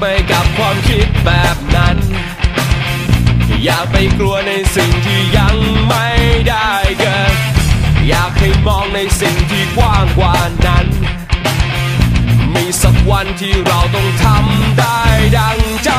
ไปกับความคิดแบบนั้น อย่าไปกลัวในสิ่งที่ยังไม่ได้เกิด อยากให้มองในสิ่งที่กว้างกว่านั้น มีสักวันที่เราต้องทำได้ดังใจ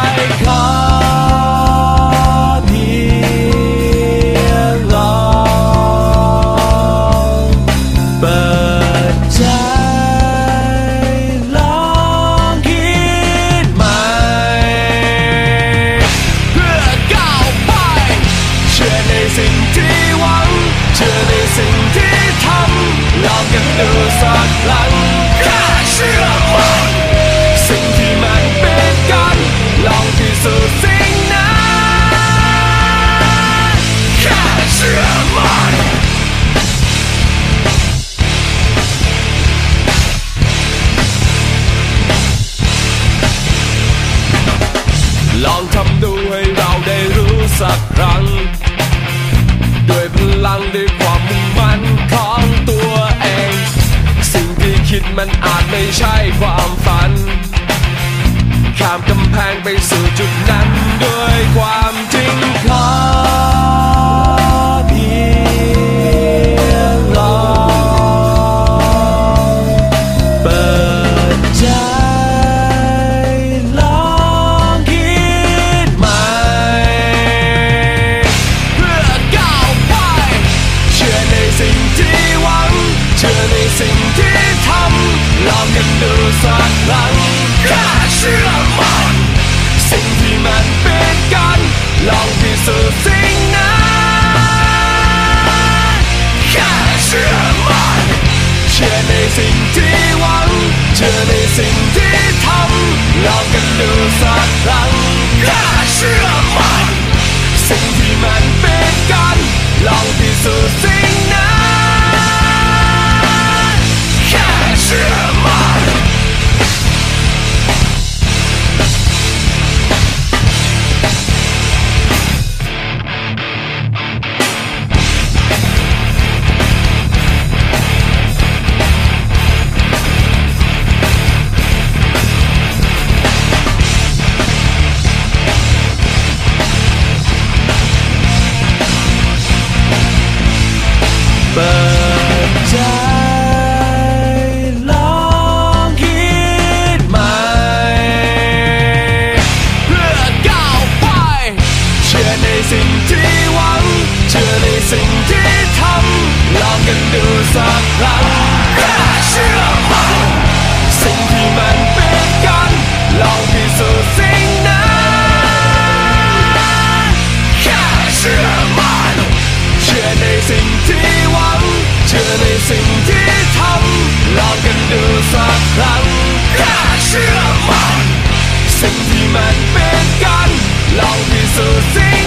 ลองทำดูให้เราได้รู้สักครั้ง ด้วยพลังด้วยความมุ่งมั่นของตัวเอง สิ่งที่คิดมันอาจไม่ใช่ความฝัน ข้ามกำแพงไปสู่จุดนั้นด้วย สักครั้งแค่เชื่อมันสิ่งที่มันเป็นกันลองพิสูจน์สิ่งนั้นแค่เชื่อมันเชื่อในสิ่งที่ ดูสักครั้งแค่เชื่อมัน สิ่งที่มันเป็นกันลองพิสูจน์สิ